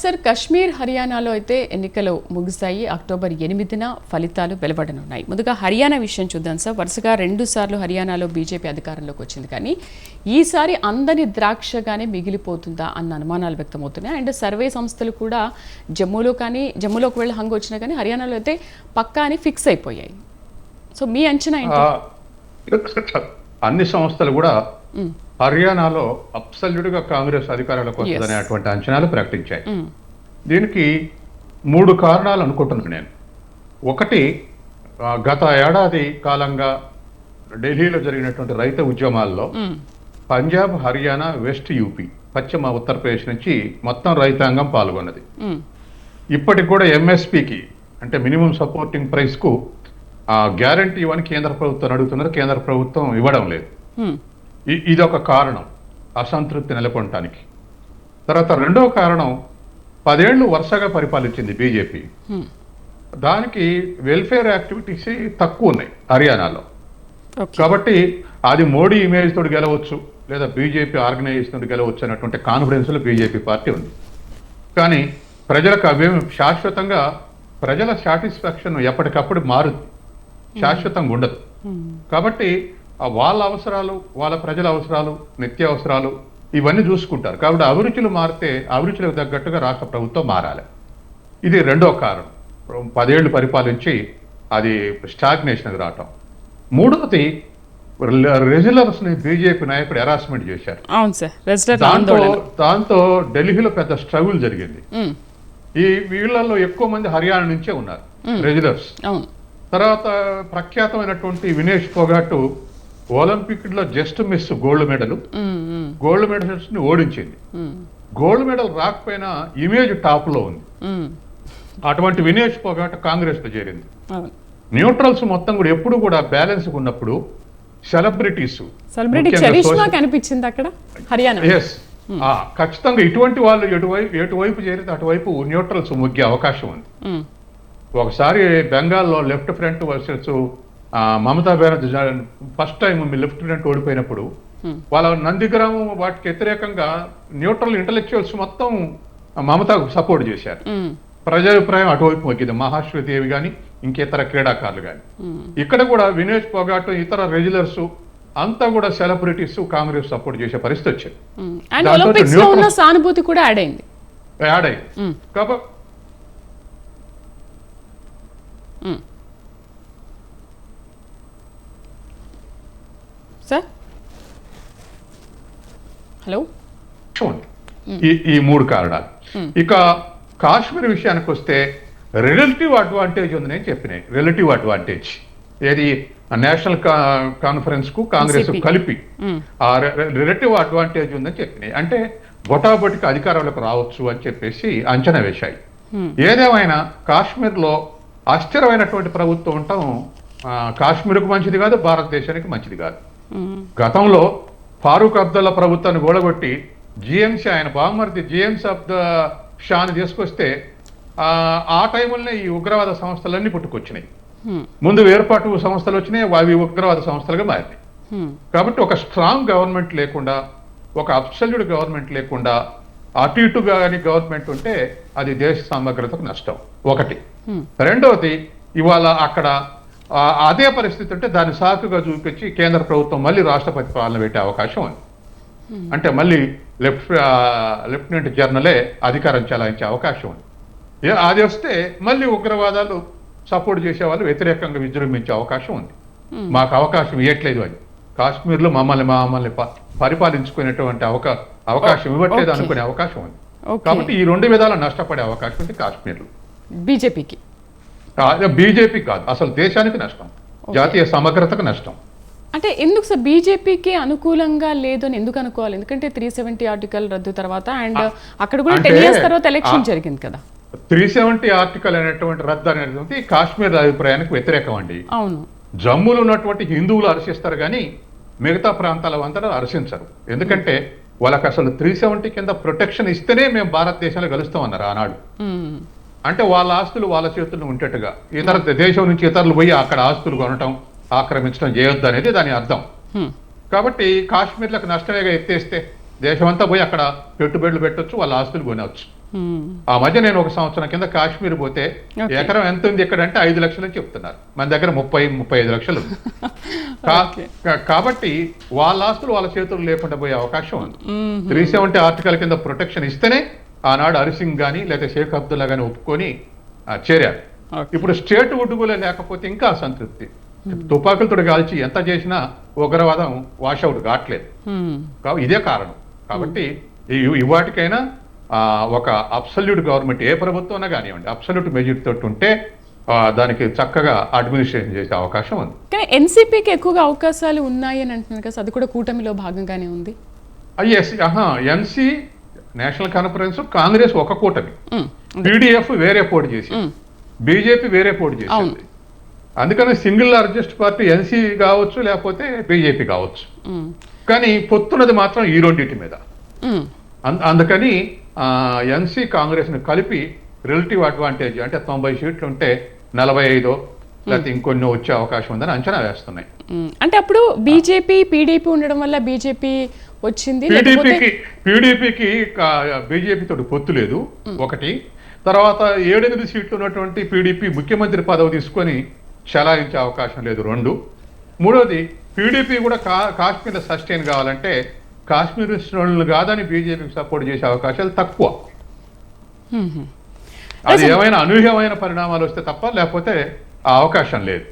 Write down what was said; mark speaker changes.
Speaker 1: Sir Kashmir హర్యానాలో అయితే ఎన్నికలు ముగిశాయి. అక్టోబర్ ఎనిమిదిన ఫలితాలు వెలువడనున్నాయి. ముందుగా హర్యానా విషయం చూద్దాం సార్. వరుసగా రెండు సార్లు హర్యానాలో బీజేపీ అధికారంలోకి వచ్చింది కానీ ఈసారి అందని ద్రాక్షగానే మిగిలిపోతుందా అన్న అనుమానాలు వ్యక్తమవుతున్నాయి. అండ్ సర్వే సంస్థలు కూడా జమ్మూలో కానీ జమ్మూలో ఒకవేళ హంగు వచ్చినా కానీ హర్యానాలో అయితే పక్కా అని ఫిక్స్ అయిపోయాయి. సో మీ అంచనా ఏంటి?
Speaker 2: అన్ని సంస్థలు కూడా హర్యానాలో అబ్సల్యూట్గా కాంగ్రెస్ అధికారంలోకి వస్తుందనేటువంటి అంచనాలు ప్రకటించాయి.
Speaker 1: మ్మ్.
Speaker 2: దీనికి మూడు కారణాలు అనుకుంటున్నాను నేను. ఒకటి గత ఏడాది కాలంగా ఢిల్లీలో జరిగినటువంటి రైతు ఉద్యమాల్లో
Speaker 1: మ్మ్.
Speaker 2: పంజాబ్ హర్యానా వెస్ట్ యూపీ పశ్చిమ ఉత్తరప్రదేశ్ నుంచి మొత్తం రైతాంగం పాల్గొన్నది.
Speaker 1: మ్మ్.
Speaker 2: ఇప్పటికి కూడా ఎంఎస్పికి అంటే మినిమం సపోర్టింగ్ ప్రైస్కు గ్యారంటీ ఇవ్వని కేంద్ర ప్రభుత్వం అడుగుతున్నారు. కేంద్ర ప్రభుత్వం ఇవ్వడం లేదు. ఇదొక కారణం అసంతృప్తి నెలకొనటానికి. తర్వాత రెండో కారణం పదేళ్ళు వరుసగా పరిపాలించింది బీజేపీ. దానికి వెల్ఫేర్ యాక్టివిటీస్ తక్కువ ఉన్నాయి హర్యానాలో. కాబట్టి అది మోడీ ఇమేజ్ తోటి గెలవచ్చు లేదా బీజేపీ ఆర్గనైజేషన్ తోటి గెలవచ్చు అనేటువంటి కాన్ఫిడెన్స్లో బీజేపీ పార్టీ ఉంది. కానీ ప్రజలకు అవేమి శాశ్వతంగా ప్రజల సాటిస్ఫాక్షన్ ఎప్పటికప్పుడు మారుతుంది శాశ్వతంగా ఉండదు. కాబట్టి వాళ్ళ అవసరాలు వాళ్ళ ప్రజల అవసరాలు నిత్య అవసరాలు ఇవన్నీ చూసుకుంటారు. కాబట్టి అభిరుచులు మారితే అభిరుచులకు తగ్గట్టుగా రాష్ట్ర ప్రభుత్వం మారాలి. ఇది రెండో కారణం. పదేళ్ళు పరిపాలించి అది స్టాగ్నేషన్కి రావటం. మూడవది రెగ్యులర్స్ని బీజేపీ నాయకుడు హెరాస్మెంట్ చేశారు.
Speaker 1: అవును సార్ రెసిడెంట్
Speaker 2: దాంతో దాంతో ఢిల్లీలో పెద్ద స్ట్రగుల్ జరిగింది. ఈ వీళ్ళల్లో ఎక్కువ మంది హర్యానా నుంచే ఉన్నారు
Speaker 1: అవును.
Speaker 2: తర్వాత ప్రఖ్యాతమైనటువంటి Vinesh Phogat ఒలింపిక్లో just miss gold medal. Gold మెడల్స్ని ఓడించింది. గోల్డ్ మెడల్ రాకపోయినా ఇమేజ్ టాప్లో ఉంది. అటువంటి వినేష్ పొగాటు కాంగ్రెస్లో చేరింది న్యూట్రల్స్ మొత్తం కూడా ఎప్పుడు కూడా బ్యాలెన్స్ ఉన్నప్పుడు సెలబ్రిటీస్
Speaker 1: కనిపించింది అక్కడ హర్యానా
Speaker 2: ఎస్ ఖచ్చితంగా ఇటువంటి వాళ్ళు ఎటువైపు ఎటువైపు చేరితే అటువైపు న్యూట్రల్స్ మొగ్గే అవకాశం ఉంది. ఒకసారి బెంగాల్లో left front versus Mamata Banerjee first time మీ లెఫ్ట్ ఫ్రంట్ ఓడిపోయినప్పుడు. వాళ్ళ నందిగ్రామం వాటికి వ్యతిరేకంగా న్యూట్రల్ ఇంటలెక్చువల్స్ మొత్తం మమతాకు సపోర్ట్ చేశారు. ప్రజాభిప్రాయం అటువైపు మొగ్గింది మహాశ్వతి దేవి కానీ ఇంకేతర క్రీడాకారులు కానీ. ఇక్కడ కూడా వినేష్ పొగాటు ఇతర రెగ్యులర్స్ అంతా కూడా సెలబ్రిటీస్ కాంగ్రెస్ సపోర్ట్ చేసే పరిస్థితి వచ్చింది
Speaker 1: సానుభూతి కూడా యాడ్ అయింది
Speaker 2: యాడ్ అయింది
Speaker 1: మ్మ్.
Speaker 2: కాబట్టి
Speaker 1: సార్ హలో
Speaker 2: ఉంది ఈ ఈ మూడు కారణాలు. ఇక కాశ్మీర్ విషయానికి వస్తే రిలేటివ్ అడ్వాంటేజ్ ఉంది నేను చెప్పినాయి రిలేటివ్ అడ్వాంటేజ్ ఏది? నేషనల్ కాన్ఫరెన్స్కు కాంగ్రెస్. కలిపి.
Speaker 1: మ్మ్.
Speaker 2: ఆ రిలేటివ్ అడ్వాంటేజ్ ఉందని చెప్పినాయి అంటే బొటాబొటికి అధికారంలోకి రావచ్చు అని చెప్పేసి అంచనా వేశాయి. ఏదేమైనా కాశ్మీర్లో అస్థిరమైనటువంటి ప్రభుత్వం ఉండటం కాశ్మీర్కు మంచిది కాదు భారతదేశానికి మంచిది కాదు. గతంలో ఫారూక్ అబ్దుల్లా ప్రభుత్వాన్ని గోడగొట్టి జిఎంసీ ఆయన బామర్ది జిఎంసీ ఆఫ్ ద షాని తీసుకొస్తే ఆ, టైంలోనే ఈ ఉగ్రవాద సంస్థలన్నీ పుట్టుకొచ్చినాయి. ముందు వేర్పాటు సంస్థలు వచ్చినాయి అవి ఉగ్రవాద సంస్థలుగా మారినాయి. కాబట్టి ఒక స్ట్రాంగ్ గవర్నమెంట్ లేకుండా ఒక అబ్సల్యూట్ గవర్నమెంట్ లేకుండా అటు ఇటుగా కానీ గవర్నమెంట్ ఉంటే అది దేశ సమగ్రతకు నష్టం ఒకటి. రెండవది ఇవాళ అక్కడ అదే పరిస్థితి ఉంటే దాన్ని సాకుగా చూపించి కేంద్ర ప్రభుత్వం మళ్ళీ రాష్ట్రపతి పాలన పెట్టే అవకాశం ఉంది. అంటే మళ్ళీ లెఫ్ట్ లెఫ్టినెంట్ జనరలే అధికారం చెలాయించే అవకాశం ఉంది. అది వస్తే మళ్ళీ ఉగ్రవాదాలు సపోర్ట్ చేసే వాళ్ళు వ్యతిరేకంగా విజృంభించే అవకాశం ఉంది. మాకు అవకాశం ఇవ్వట్లేదు అని కాశ్మీర్లో మమ్మల్ని మమ్మల్ని పరిపాలించుకునేటువంటి అవకా అవకాశం ఇవ్వట్లేదు. అనుకునే అవకాశం ఉంది. కాబట్టి ఈ రెండు విధాల నష్టపడే అవకాశం ఉంది కాశ్మీర్లో.
Speaker 1: బీజేపీకి.
Speaker 2: బీజేపీ కాదు. అసలు దేశానికి నష్టం. జాతీయ సమగ్రతకు నష్టం.
Speaker 1: అంటే ఎందుకు సార్ బీజేపీకి అనుకూలంగా లేదు అని ఎందుకు అనుకోవాలి? ఎందుకంటే త్రీ సెవెంటీ ఆర్టికల్ రద్దు తర్వాత అండ్ అక్కడ కూడా టెన్ ఇయర్స్ తర్వాత ఎలక్షన్ జరిగింది కదా.
Speaker 2: త్రీ సెవెంటీ ఆర్టికల్ అనేటువంటి రద్దు అనేది కాశ్మీర్ అభిప్రాయానికి వ్యతిరేకం అండి.
Speaker 1: అవును.
Speaker 2: జమ్మూలో ఉన్నటువంటి హిందువులు హర్షిస్తారు కానీ మిగతా ప్రాంతాల అంతా హర్షించరు ఎందుకంటే వాళ్ళకి అసలు త్రీ సెవెంటీ కింద ప్రొటెక్షన్ ఇస్తేనే మేము భారతదేశంలో కలుస్తాం అన్నారు ఆనాడు.
Speaker 1: మ్మ్.
Speaker 2: అంటే వాళ్ళ ఆస్తులు వాళ్ళ చేతుల్లో ఉంటట్టుగా ఇతర దేశం నుంచి ఇతరులు పోయి అక్కడ ఆస్తులు కొనటం ఆక్రమించడం చేయొద్దు అనేది దాని అర్థం
Speaker 1: మ్మ్.
Speaker 2: కాబట్టి కాశ్మీర్లకు నష్టమేగా ఎత్తేస్తే దేశమంతా పోయి అక్కడ పెట్టుబడులు పెట్టొచ్చు వాళ్ళ ఆస్తులు కొనవచ్చు
Speaker 1: హ్మ్.
Speaker 2: ఆ మధ్య నేను ఒక సంవత్సరం కింద కాశ్మీర్ పోతే. ఎకరం ఎంత ఉంది ఇక్కడ అంటే ఐదు లక్షలు అని చెప్తున్నారు మన దగ్గర ముప్పై ముప్పై ఐదు లక్షలు కాబట్టి వాళ్ళ ఆస్తులు వాళ్ళ చేతులు లేకుండా పోయే అవకాశం ఉంది. త్రీ సెవెంటీ ఆర్టికల్ కింద ప్రొటెక్షన్ ఇస్తేనే ఆనాడు హరిసింగ్ కానీ లేదా షేక్ అబ్దుల్లా కానీ ఒప్పుకొని చేరారు. ఇప్పుడు స్టేట్ ఒడ్డుగులే లేకపోతే ఇంకా అసంతృప్తి. తుపాకులతో కాల్చి ఎంత చేసినా ఉగ్రవాదం వాషౌట్ కావట్లేదు. ఇదే కారణం. కాబట్టి ఇవాటికైనా ఒక అబ్సల్యూట్ గవర్నమెంట్ ఏ ప్రభుత్వం అయినా కానివ్వండి అబ్సల్యూట్ మెజారిటీ తోటి ఉంటే దానికి చక్కగా అడ్మినిస్ట్రేషన్ చేసే అవకాశం ఉంది.
Speaker 1: కానీ ఎన్సీపీకి ఎక్కువగా అవకాశాలు ఉన్నాయి అని అంటున్నారు కదా అది కూడా కూటమిలో భాగంగానే ఉంది.
Speaker 2: ఎస్ ఆహా ఎన్సి నేషనల్ కాన్ఫరెన్స్ కాంగ్రెస్ ఒక కూటమి. పీడిఎఫ్ వేరే పోటీ
Speaker 1: మ్మ్.
Speaker 2: బీజేపీ వేరే పోటీ. చేసింది అందుకని సింగిల్ లార్జెస్ట్ పార్టీ ఎన్సీ కావచ్చు లేకపోతే బీజేపీ కావచ్చు. కానీ పొత్తున్నది మాత్రం ఈ రెండింటి మీద అందుకని ఎన్సీ కాంగ్రెస్ను కలిపి రిలేటివ్ అడ్వాంటేజ్ అంటే తొంభై సీట్లు ఉంటే నలభై ఐదో లేకపోతే ఇంకొన్ని వచ్చే అవకాశం ఉందని అంచనా వేస్తున్నాయి.
Speaker 1: అంటే అప్పుడు బీజేపీ పీడీపీ ఉండడం వల్ల బీజేపీ వచ్చింది
Speaker 2: పీడీపీకి బీజేపీ తోటి పొత్తు లేదు ఒకటి. తర్వాత ఏడెనిమిది సీట్లు ఉన్నటువంటి పీడీపీ ముఖ్యమంత్రి పదవి తీసుకొని చలాయించే అవకాశం లేదు రెండు. మూడోది పీడీపీ కూడా కా కాశ్మీర్ సస్టైన్ కావాలంటే కాశ్మీర్ శ్రేణులు కాదని బీజేపీకి సపోర్ట్ చేసే అవకాశాలు తక్కువ. అది ఏమైనా అనూహ్యమైన పరిణామాలు వస్తే తప్ప లేకపోతే ఆ అవకాశం లేదు.